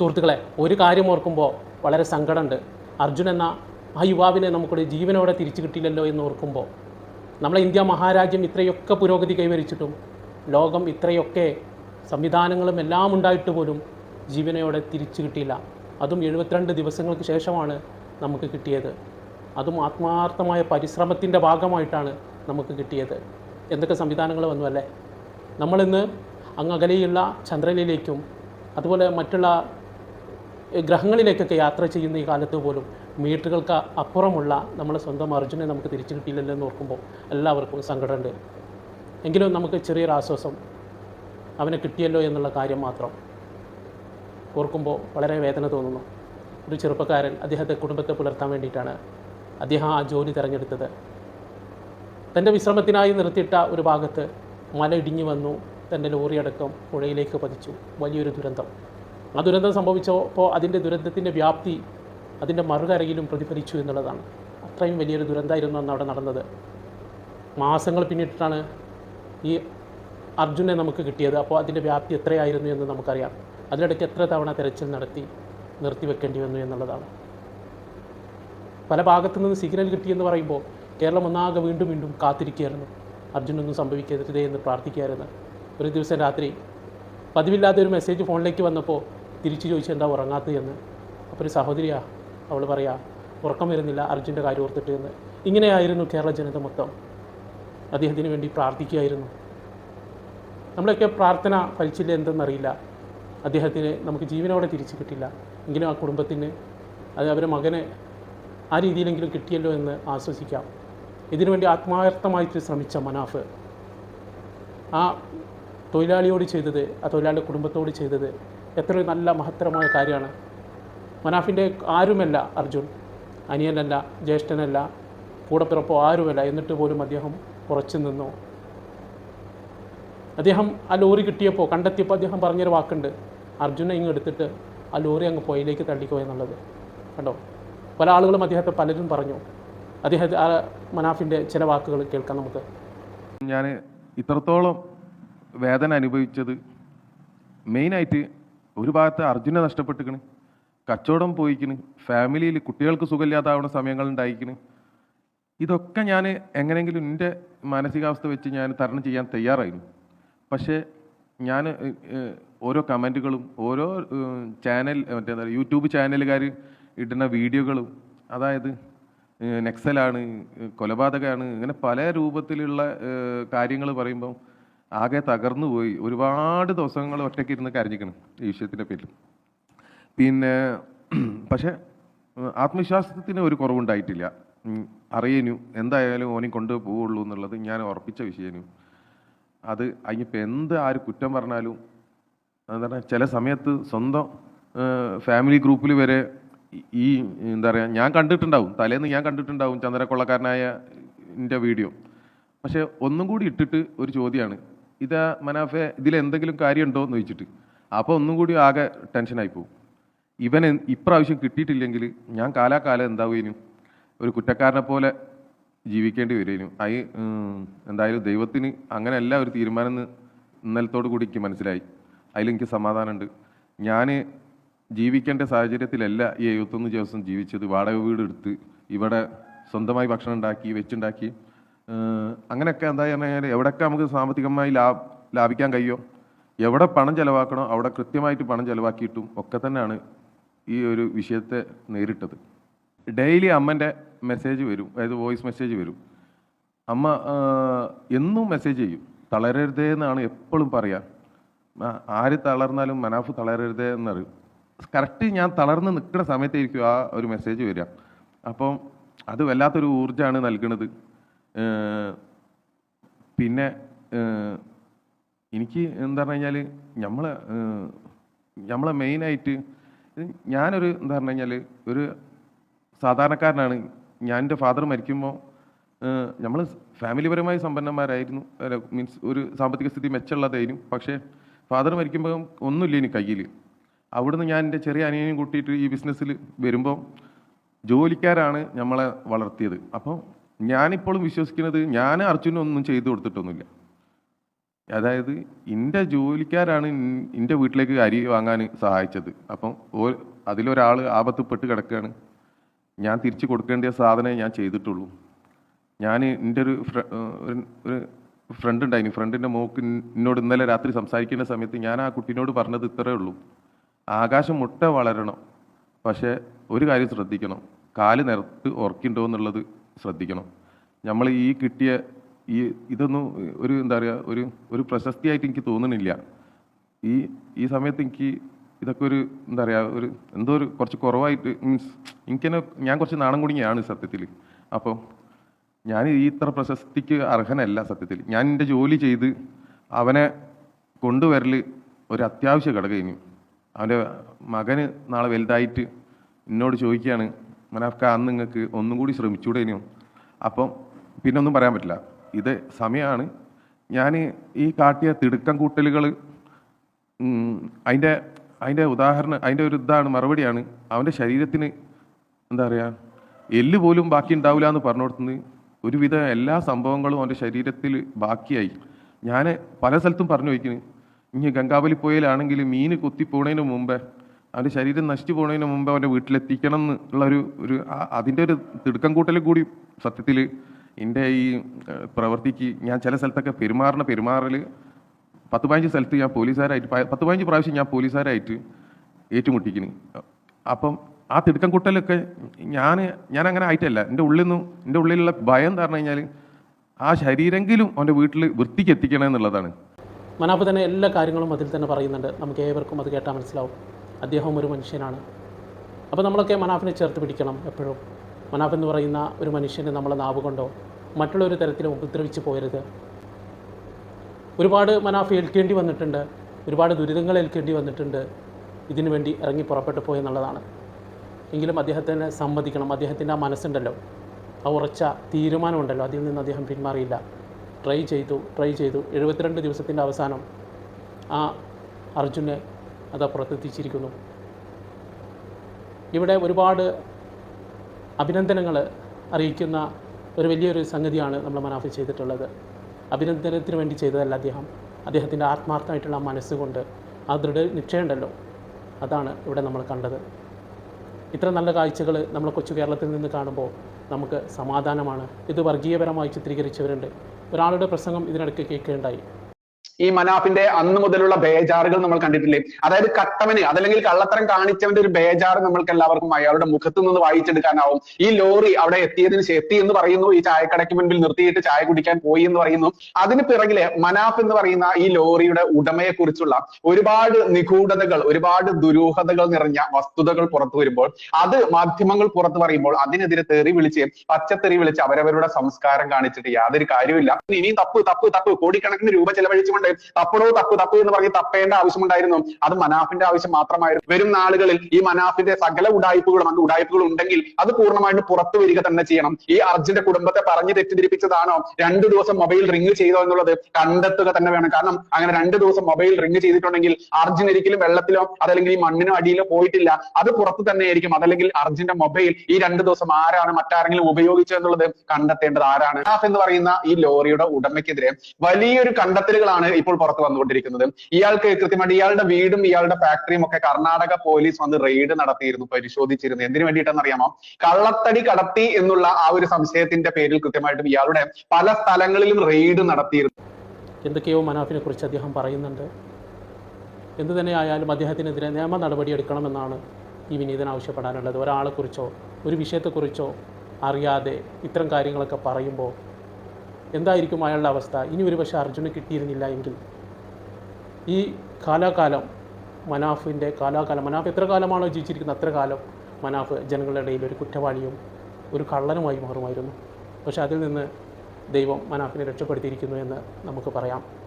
സുഹൃത്തുക്കളെ ഒരു കാര്യം ഓർക്കുമ്പോൾ വളരെ സങ്കടമുണ്ട്. അർജുൻ എന്ന ആ യുവാവിനെ നമുക്കൊരു ജീവനോടെ തിരിച്ചു കിട്ടിയില്ലല്ലോ എന്ന് ഓർക്കുമ്പോൾ നമ്മളെ ഇന്ത്യ മഹാരാജ്യം ഇത്രയൊക്കെ പുരോഗതി കൈവരിച്ചിട്ടും ലോകം ഇത്രയൊക്കെ സംവിധാനങ്ങളും എല്ലാം ഉണ്ടായിട്ട് പോലും ജീവനയോടെ തിരിച്ചു കിട്ടിയില്ല. അതും എഴുപത്തിരണ്ട് ദിവസങ്ങൾക്ക് ശേഷമാണ് നമുക്ക് കിട്ടിയത്. അതും ആത്മാർത്ഥമായ പരിശ്രമത്തിന്റെ ഭാഗമായിട്ടാണ് നമുക്ക് കിട്ടിയത്. എന്തൊക്കെ സംവിധാനങ്ങൾ വന്നു അല്ലേ? നമ്മളിന്ന് അങ്ങ് അകലെയുള്ള ചന്ദ്രനിലേക്കും അതുപോലെ മറ്റുള്ള ഗ്രഹങ്ങളിലേക്കൊക്കെ യാത്ര ചെയ്യുന്ന ഈ കാലത്ത് പോലും മീറ്ററുകൾക്ക് അപ്പുറമുള്ള നമ്മുടെ സ്വന്തം അർജുനെ നമുക്ക് തിരിച്ചു കിട്ടിയില്ലല്ലോ എന്ന് ഓർക്കുമ്പോൾ എല്ലാവർക്കും സങ്കടമുണ്ട്. എങ്കിലും നമുക്ക് ചെറിയൊരു ആശ്വാസം അവനെ കിട്ടിയല്ലോ എന്നുള്ള കാര്യം മാത്രം ഓർക്കുമ്പോൾ വളരെ വേദന തോന്നുന്നു. ഒരു ചെറുപ്പക്കാരൻ അദ്ദേഹത്തെ കുടുംബത്തെ പുലർത്താൻ വേണ്ടിയിട്ടാണ് അദ്ദേഹം ആ ജോലി തിരഞ്ഞെടുത്തത്. തന്റെ വിശ്രമത്തിനായി നിർത്തിയിട്ട ഒരു ഭാഗത്ത് മല ഇടിഞ്ഞു വന്നു. തന്റെ ലോറിയടക്കം പുഴയിലേക്ക് പതിച്ചു. വലിയൊരു ദുരന്തം. ആ ദുരന്തം സംഭവിച്ചപ്പോൾ അതിന്റെ ദുരന്തത്തിന്റെ വ്യാപ്തി അതിന്റെ മറുകരയിലും പ്രതിഫലിച്ചു എന്നുള്ളതാണ്. അത്രയും വലിയൊരു ദുരന്തമായിരുന്നു അന്ന് അവിടെ നടന്നത്. മാസങ്ങൾ പിന്നിട്ടാണ് ഈ അർജുനെ നമുക്ക് കിട്ടിയത്. അപ്പോൾ അതിന്റെ വ്യാപ്തി എത്രയായിരുന്നു എന്ന് നമുക്കറിയാം. അതിനിടയ്ക്ക് എത്ര തവണ തെരച്ചിൽ നടത്തി നിർത്തിവെക്കേണ്ടി വന്നു എന്നുള്ളതാണ്. പല ഭാഗത്തു നിന്ന് സിഗ്നൽ കിട്ടിയെന്ന് പറയുമ്പോൾ കേരളം ഒന്നാകെ വീണ്ടും വീണ്ടും കാത്തിരിക്കുകയായിരുന്നു. അർജുനൊന്നും സംഭവിക്കരുതേ എന്ന് പ്രാർത്ഥിക്കുകയായിരുന്നു. ഒരു ദിവസം രാത്രി പതിവില്ലാതെ ഒരു മെസ്സേജ് ഫോണിലേക്ക് വന്നപ്പോൾ തിരിച്ചു ചോദിച്ചു എന്താ ഉറങ്ങാത്തത് എന്ന്. അപ്പോൾ ഒരു സഹോദരിയാ അവൾ പറയാ ഉറക്കം വരുന്നില്ല അർജുന്റെ കാര്യം ഓർത്തിട്ട് എന്ന്. ഇങ്ങനെയായിരുന്നു കേരള ജനത മൊത്തം. അദ്ദേഹത്തിന് വേണ്ടി പ്രാർത്ഥിക്കുകയായിരുന്നു. നമ്മളൊക്കെ പ്രാർത്ഥന ഫലിച്ചില്ല എന്തെന്നറിയില്ല. അദ്ദേഹത്തിന് നമുക്ക് ജീവനോടെ തിരിച്ചു കിട്ടില്ല. എങ്കിലും ആ കുടുംബത്തിന് അത് അവരെ മകനെ ആ രീതിയിലെങ്കിലും കിട്ടിയല്ലോ എന്ന് ആശ്വസിക്കാം. ഇതിനുവേണ്ടി ആത്മാർത്ഥമായിട്ട് ശ്രമിച്ച മനാഫ് ആ തൊഴിലാളിയോട് ചെയ്തത് ആ തൊഴിലാളിയുടെ കുടുംബത്തോട് ചെയ്തത് എത്രയോ നല്ല മഹത്തരമായ കാര്യമാണ്. മനാഫിന്റെ ആരുമല്ല അർജുൻ. അനിയനല്ല ജ്യേഷ്ഠനല്ല കൂടപ്പിറപ്പോ ആരുമല്ല എന്നിട്ട് പോലും അദ്ദേഹം ഉറച്ചു നിന്നു. അദ്ദേഹം ആ ലോറി കിട്ടിയപ്പോൾ കണ്ടെത്തിയപ്പോൾ അദ്ദേഹം പറഞ്ഞൊരു വാക്കുണ്ട്. അർജുനെ ഇങ്ങ് എടുത്തിട്ട് ആ ലോറി അങ്ങ് പുഴയിലേക്ക് തള്ളിക്കോ എന്നുള്ളത്. കണ്ടോ? പല ആളുകളും അദ്ദേഹത്തെ പലരും പറഞ്ഞു. അദ്ദേഹത്തെ ആ മനാഫിന്റെ ചില വാക്കുകൾ കേൾക്കാം നമുക്ക്. ഞാൻ ഇത്രത്തോളം വേദന അനുഭവിച്ചത് മെയിനായിട്ട് ഒരു ഭാഗത്ത് അർജുനെ നഷ്ടപ്പെട്ടിക്കണ്. കച്ചവടം പോയിക്കണ്. ഫാമിലിയിൽ കുട്ടികൾക്ക് സുഖമില്ലാതാവുന്ന സമയങ്ങൾ ഉണ്ടായിക്കണ്. ഇതൊക്കെ ഞാൻ എങ്ങനെയെങ്കിലും എന്റെ മാനസികാവസ്ഥ വെച്ച് ഞാൻ തരണം ചെയ്യാൻ തയ്യാറായിരുന്നു. പക്ഷേ ഞാൻ ഓരോ കമന്റുകളും ഓരോ ചാനൽ മറ്റേ എന്താ യൂട്യൂബ് ചാനലുകാർ ഇടുന്ന വീഡിയോകളും അതായത് നെക്സലാണ് കൊലപാതകമാണ് ഇങ്ങനെ പല രൂപത്തിലുള്ള കാര്യങ്ങൾ പറയുമ്പോൾ ആകെ തകർന്നു പോയി. ഒരുപാട് ദിവസങ്ങൾ ഒറ്റയ്ക്ക് ഇരുന്ന് കരഞ്ഞിക്കണം ഈ വിഷയത്തിന്റെ പേരിൽ. പിന്നെ പക്ഷേ ആത്മവിശ്വാസത്തിന് ഒരു കുറവുണ്ടായിട്ടില്ല. അറിയനു. എന്തായാലും ഓനെ കൊണ്ട് പോവുള്ളൂ എന്നുള്ളത് ഞാൻ ഉറപ്പിച്ച വിഷയനു. അത് അതിനിപ്പോൾ എന്ത് ആര് കുറ്റം പറഞ്ഞാലും എന്താ എന്താണ് ചില സമയത്ത് സ്വന്തം ഫാമിലി ഗ്രൂപ്പിൽ വരെ ഈ എന്താ പറയുക ഞാൻ കണ്ടിട്ടുണ്ടാവും. തലേന്ന് ഞാൻ കണ്ടിട്ടുണ്ടാവും ചന്ദ്രക്കൊള്ളക്കാരനായ എന്റെ വീഡിയോ. പക്ഷേ ഒന്നും കൂടി ഇട്ടിട്ട് ഒരു ചോദ്യമാണ്. ഇതാ മനാഫെ ഇതിലെന്തെങ്കിലും കാര്യമുണ്ടോ എന്ന് ചോദിച്ചിട്ട്. അപ്പോൾ ഒന്നും കൂടി ആകെ ടെൻഷനായി പോകും ഇവൻ ഇപ്രാവശ്യം കിട്ടിയിട്ടില്ലെങ്കിൽ ഞാൻ കാലാകാലം എന്താവുകയും ഒരു കുറ്റക്കാരനെ പോലെ ജീവിക്കേണ്ടി വരുന്നു അയി എന്തായാലും ദൈവത്തിന് അങ്ങനെയല്ല ഒരു തീരുമാനം ഇന്നലത്തോടു കൂടി എനിക്ക് മനസ്സിലായി. അതിലെനിക്ക് സമാധാനമുണ്ട്. ഞാൻ ജീവിക്കേണ്ട സാഹചര്യത്തിലല്ല ഈ എഴുപത്തൊന്ന് ദിവസം ജീവിച്ചത്. വാടക വീട് എടുത്ത് ഇവിടെ സ്വന്തമായി ഭക്ഷണം ഉണ്ടാക്കി വെച്ചുണ്ടാക്കി. അങ്ങനെയൊക്കെ എന്താ പറഞ്ഞാൽ എവിടെയൊക്കെ നമുക്ക് സാമ്പത്തികമായി ലാഭ ലാഭിക്കാൻ കഴിയോ? എവിടെ പണം ചിലവാക്കണോ അവിടെ കൃത്യമായിട്ട് പണം ചിലവാക്കിയിട്ടും ഒക്കെ തന്നെയാണ് ഈ ഒരു വിഷയത്തെ നേരിട്ടത്. ഡെയിലി അമ്മന്റെ മെസ്സേജ് വരും അതായത് വോയിസ് മെസ്സേജ് വരും. അമ്മ എന്നും മെസ്സേജ് ചെയ്യും. തളരരുതേ എന്നാണ് എപ്പോഴും പറയാ. ആര് തളർന്നാലും മനാഫ് തളരരുതേ എന്നറിയും കറക്റ്റ് ഞാൻ തളർന്ന് നിൽക്കുന്ന സമയത്തായിരിക്കും ആ ഒരു മെസ്സേജ് വരിക. അപ്പം അത് വല്ലാത്തൊരു ഊർജമാണ് നൽകുന്നത്. പിന്നെ എനിക്ക് എന്താ പറഞ്ഞു കഴിഞ്ഞാൽ നമ്മളെ നമ്മളെ മെയിനായിട്ട് ഞാനൊരു എന്താ പറഞ്ഞു കഴിഞ്ഞാൽ ഒരു സാധാരണക്കാരനാണ്. ഞാൻ എന്റെ ഫാദർ മരിക്കുമ്പോൾ നമ്മൾ ഫാമിലിപരമായി സമ്പന്നന്മാരായിരുന്നു. മീൻസ് ഒരു സാമ്പത്തിക സ്ഥിതി മെച്ചമുള്ളതായിരുന്നു. പക്ഷേ ഫാദർ മരിക്കുമ്പോൾ ഒന്നുമില്ല ഇനി കയ്യിൽ അവിടുന്ന് ഞാൻ എന്റെ ചെറിയ അനിയനെയും കൂട്ടിയിട്ട് ഈ ബിസിനസ്സിൽ വരുമ്പോൾ ജോലിക്കാരാണ് നമ്മളെ വളർത്തിയത്. അപ്പോൾ ഞാനിപ്പോഴും വിശ്വസിക്കുന്നത് ഞാൻ അർജുനൊന്നും ചെയ്തു കൊടുത്തിട്ടൊന്നുമില്ല. അതായത് എന്റെ ജോലിക്കാരാണ് എന്റെ വീട്ടിലേക്ക് അരി വാങ്ങാൻ സഹായിച്ചത്. അപ്പം ഓ അതിലൊരാൾ ആപത്തുപ്പെട്ട് കിടക്കുകയാണ്. ഞാൻ തിരിച്ചു കൊടുക്കേണ്ട സാധനമേ ഞാൻ ചെയ്തിട്ടുള്ളൂ. ഞാൻ എന്റെ ഒരു ഒരു ഫ്രണ്ട് ഉണ്ടായിന് ഫ്രണ്ടിന്റെ മോക്ക് എന്നോട് ഇന്നലെ രാത്രി സംസാരിക്കുന്ന സമയത്ത് ഞാൻ ആ കുട്ടീനോട് പറഞ്ഞത് ഇത്രയേ ഉള്ളൂ. ആകാശം മുട്ട വളരണം. പക്ഷേ ഒരു കാര്യം ശ്രദ്ധിക്കണം. കാൽ നിരത്ത് ഉറക്കിണ്ടോ എന്നുള്ളത് ശ്രദ്ധിക്കണം. നമ്മൾ ഈ കിട്ടിയ ഈ ഇതൊന്നും ഒരു എന്താ പറയുക ഒരു ഒരു പ്രശസ്തിയായിട്ട് എനിക്ക് തോന്നുന്നില്ല. ഈ ഈ സമയത്ത് എനിക്ക് ഇതൊക്കെ ഒരു എന്താ പറയുക ഒരു എന്തോ ഒരു കുറച്ച് കുറവായിട്ട് മീൻസ് എനിക്കെന്നെ ഞാൻ കുറച്ച് നാണം കുടുങ്ങിയാണ് സത്യത്തിൽ അപ്പോൾ ഞാൻ ഈ ഇത്ര പ്രശസ്തിക്ക് അർഹനല്ല സത്യത്തിൽ ഞാൻ എന്റെ ജോലി ചെയ്ത് അവനെ കൊണ്ടുവരൽ ഒരു അത്യാവശ്യ ഘടകം ഇനി അവന്റെ മകന് നാളെ വലുതായിട്ട് എന്നോട് ചോദിക്കുകയാണ് മനാഫ്ക അന്ന് നിങ്ങൾക്ക് ഒന്നും കൂടി ശ്രമിച്ചൂടെ ഇനിയും. അപ്പം പിന്നെ ഒന്നും പറയാൻ പറ്റില്ല. ഇത് സമയമാണ് ഞാൻ ഈ കാട്ടിയ തിടുക്കം കൂട്ടലുകൾ അതിന്റെ അതിന്റെ ഉദാഹരണം അതിന്റെ ഒരു ഇതാണ് മറുപടിയാണ്. അവന്റെ ശരീരത്തിന് എന്താ പറയുക എല്ല് പോലും ബാക്കി ഉണ്ടാവില്ല എന്ന് പറഞ്ഞു കൊടുത്തുനിന്ന് ഒരുവിധ എല്ലാ സംഭവങ്ങളും അവന്റെ ശരീരത്തിൽ ബാക്കിയായി. ഞാൻ പല സ്ഥലത്തും പറഞ്ഞു വയ്ക്കുന്നു ഇനി ഗംഗാവലി പോയാലാണെങ്കിൽ മീൻ കൊത്തി മുമ്പേ അവന്റെ ശരീരം നശിച്ചു പോകുന്നതിന് മുമ്പ് അവന്റെ വീട്ടിലെത്തിക്കണം എന്നുള്ള ഒരു ഒരു അതിന്റെ ഒരു തിടുക്കം കൂട്ടൽ കൂടി സത്യത്തിൽ എന്റെ ഈ പ്രവൃത്തിക്ക് ഞാൻ ചില സ്ഥലത്തൊക്കെ പെരുമാറുന്ന പെരുമാറൽ പത്ത് പതിനഞ്ച് സ്ഥലത്ത് ഞാൻ പോലീസുകാരായിട്ട് പത്ത് പതിനഞ്ച് പ്രാവശ്യം ഞാൻ പോലീസുകാരായിട്ട് ഏറ്റുമുട്ടിക്കുന്നു അപ്പം ആ തിടുക്കം കൂട്ടലൊക്കെ ഞാൻ ഞാൻ അങ്ങനെ ആയിട്ടല്ല. എന്റെ ഉള്ളിൽ നിന്നും എന്റെ ഉള്ളിലുള്ള ഭയം എന്ന് പറഞ്ഞു കഴിഞ്ഞാൽ ആ ശരീരമെങ്കിലും അവന്റെ വീട്ടിൽ വൃത്തിക്ക് എത്തിക്കണം എന്നുള്ളതാണ്. മനാഫ് തന്നെ എല്ലാ കാര്യങ്ങളും അതിൽ തന്നെ പറയുന്നുണ്ട്. നമുക്ക് ഏവർക്കും അത് കേട്ടാൽ മനസ്സിലാവും. അദ്ദേഹം ഒരു മനുഷ്യനാണ്. അപ്പോൾ നമ്മളൊക്കെ മനാഫിനെ ചേർത്ത് പിടിക്കണം എപ്പോഴും. മനാഫ് എന്ന് പറയുന്ന ഒരു മനുഷ്യനെ നമ്മളെ നാവ് കൊണ്ടോ മറ്റുള്ളൊരു തരത്തിലും ഉപദ്രവിച്ച് പോയരുത് ഒരുപാട് മനാഫ് ഏൽക്കേണ്ടി വന്നിട്ടുണ്ട്. ഒരുപാട് ദുരിതങ്ങൾ ഏൽക്കേണ്ടി വന്നിട്ടുണ്ട്. ഇതിനു വേണ്ടി ഇറങ്ങി പുറപ്പെട്ടു പോയെന്നുള്ളതാണ് എങ്കിലും അദ്ദേഹത്തിനെ സമ്മതിക്കണം. അദ്ദേഹത്തിന്റെ ആ മനസ്സുണ്ടല്ലോ. ആ ഉറച്ച തീരുമാനമുണ്ടല്ലോ. അതിൽ നിന്ന് അദ്ദേഹം പിന്മാറിയില്ല. ട്രൈ ചെയ്തു ട്രൈ ചെയ്തു. എഴുപത്തിരണ്ട് ദിവസത്തിന്റെ അവസാനം ആ അർജുനെ അത് പുറത്തെത്തിച്ചിരിക്കുന്നു ഇവിടെ ഒരുപാട് അഭിനന്ദനങ്ങൾ അറിയിക്കുന്ന ഒരു വലിയൊരു സംഗതിയാണ് നമ്മൾ മനാഫി ചെയ്തിട്ടുള്ളത്. അഭിനന്ദനത്തിന് വേണ്ടി ചെയ്തതല്ല അദ്ദേഹം. അദ്ദേഹത്തിന്റെ ആത്മാർത്ഥമായിട്ടുള്ള മനസ്സുകൊണ്ട് ആ ദൃഢ നിശ്ചയമുണ്ടല്ലോ. അതാണ് ഇവിടെ നമ്മൾ കണ്ടത്. ഇത്ര നല്ല കാഴ്ചകൾ നമ്മൾ കൊച്ചു കേരളത്തിൽ നിന്ന് കാണുമ്പോൾ നമുക്ക് സമാധാനമാണ്. ഇത് വർഗീയപരമായി ചിത്രീകരിച്ചവരുണ്ട്. ഒരാളുടെ പ്രസംഗം ഇതിനിടയ്ക്ക് കേൾക്കുകയുണ്ടായി ഈ മനാഫിന്റെ അന്ന് മുതലുള്ള ബേജാറുകൾ നമ്മൾ കണ്ടിട്ടില്ലേ? അതായത് കട്ടവന് അതല്ലെങ്കിൽ കള്ളത്തരം കാണിച്ചവന്റെ ഒരു ബേജാറ് നമ്മൾക്ക് എല്ലാവർക്കും അയാളുടെ മുഖത്ത് നിന്ന് വായിച്ചെടുക്കാനാവും. ഈ ലോറി അവിടെ എത്തിയതിന് എത്തി എന്ന് പറയുന്നു ഈ ചായക്കടയ്ക്ക് മുൻപിൽ നിർത്തിയിട്ട് ചായ കുടിക്കാൻ പോയി എന്ന് പറയുന്നു. അതിന് പിറകിലെ മനാഫ് എന്ന് പറയുന്ന ഈ ലോറിയുടെ ഉടമയെ കുറിച്ചുള്ള ഒരുപാട് നിഗൂഢതകൾ ഒരുപാട് ദുരൂഹതകൾ നിറഞ്ഞ വസ്തുതകൾ പുറത്തു വരുമ്പോൾ അത് മാധ്യമങ്ങൾ പുറത്തു പറയുമ്പോൾ അതിനെതിരെ തെറി വിളിച്ച് പച്ചത്തെറി വിളിച്ച് അവരവരുടെ സംസ്കാരം കാണിച്ചിട്ട് യാതൊരു കാര്യമില്ല ഇനിയും തപ്പ് തപ്പ് തപ്പ്. കോടിക്കണക്കിന് രൂപ ചെലവഴിച്ചുകൊണ്ട് തപ്പടോ തപ്പ് തപ്പ് എന്ന് പറഞ്ഞ് തപ്പേണ്ട ആവശ്യമുണ്ടായിരുന്നു. അത് മനാഫിന്റെ ആവശ്യം മാത്രമായിരുന്നു. വരും നാളുകളിൽ ഈ മനാഫിന്റെ സകല ഉടായ്പകളും അന്ന് ഉടായ്പകൾ ഉണ്ടെങ്കിൽ അത് പൂർണമായിട്ട് പുറത്തു വരിക തന്നെ ചെയ്യണം. ഈ അർജുന്റെ കുടുംബത്തെ പറഞ്ഞു തെറ്റിദ്ധരിപ്പിച്ചതാണോ? രണ്ടു ദിവസം മൊബൈൽ റിംഗ് ചെയ്തോ എന്നുള്ളത് കണ്ടെത്തുക തന്നെ വേണം. കാരണം അങ്ങനെ രണ്ടു ദിവസം മൊബൈൽ റിംഗ് ചെയ്തിട്ടുണ്ടെങ്കിൽ അർജുൻ ഒരിക്കലും വെള്ളത്തിലോ അതല്ലെങ്കിൽ ഈ മണ്ണിനോ അടിയിലോ പോയിട്ടില്ല. അത് പുറത്ത് തന്നെയായിരിക്കും അതല്ലെങ്കിൽ അർജുന്റെ മൊബൈൽ ഈ രണ്ടു ദിവസം ആരാണ് മറ്റാരെങ്കിലും ഉപയോഗിച്ചത് എന്നുള്ളത് കണ്ടെത്തേണ്ടത് ആരാണ്? എന്ന് പറയുന്ന ഈ ലോറിയുടെ ഉടമയ്ക്കെതിരെ വലിയൊരു കണ്ടെത്തലുകളാണ് ഇപ്പോൾ പുറത്ത് വന്നുകൊണ്ടിരിക്കുന്നത്. ഇയാൾക്ക് കൃത്യമായിട്ട് ഇയാളുടെ വീടും ഇയാളുടെ ഫാക്ടറിയും ഒക്കെ കർണാടക പോലീസ് വന്ന് റെയ്ഡ് നടത്തിയിരുന്നു പരിശോധിച്ചിരുന്നു എന്തിനു വേണ്ടിയിട്ടെന്ന് അറിയാമോ? കള്ളത്തടി കടത്തി എന്നുള്ള ആ ഒരു സംശയത്തിന്റെ പേരിൽ കൃത്യമായിട്ടും ഇയാളുടെ പല സ്ഥലങ്ങളിലും റെയ്ഡ് നടത്തിയിരുന്നു. എന്തൊക്കെയോ മനാഫിനെ കുറിച്ച് അദ്ദേഹം പറയുന്നുണ്ട്. എന്തു തന്നെയായാലും അദ്ദേഹത്തിനെതിരെ നിയമ നടപടിയെടുക്കണമെന്നാണ് ഈ വിനീതൻ ആവശ്യപ്പെടാനുള്ളത്. ഒരാളെക്കുറിച്ചോ ഒരു വിഷയത്തെക്കുറിച്ചോ അറിയാതെ ഇത്തരം കാര്യങ്ങളൊക്കെ പറയുമ്പോൾ എന്തായിരിക്കും അയാളുടെ അവസ്ഥ? ഇനി ഒരു പക്ഷേ അർജുന് കിട്ടിയിരുന്നില്ല എങ്കിൽ. ഈ കാലാകാലം മനാഫിന്റെ കാലാകാലം മനാഫ് എത്ര കാലമാണോ ജീവിച്ചിരിക്കുന്നത്? അത്ര കാലം മനാഫ് ജനങ്ങളുടെ ഇടയിൽ ഒരു കുറ്റവാളിയും ഒരു കള്ളനുമായി മാറുമായിരുന്നു. പക്ഷേ അതിൽ നിന്ന് ദൈവം മനാഫിനെ രക്ഷപ്പെടുത്തിയിരിക്കുന്നു എന്ന് നമുക്ക് പറയാം.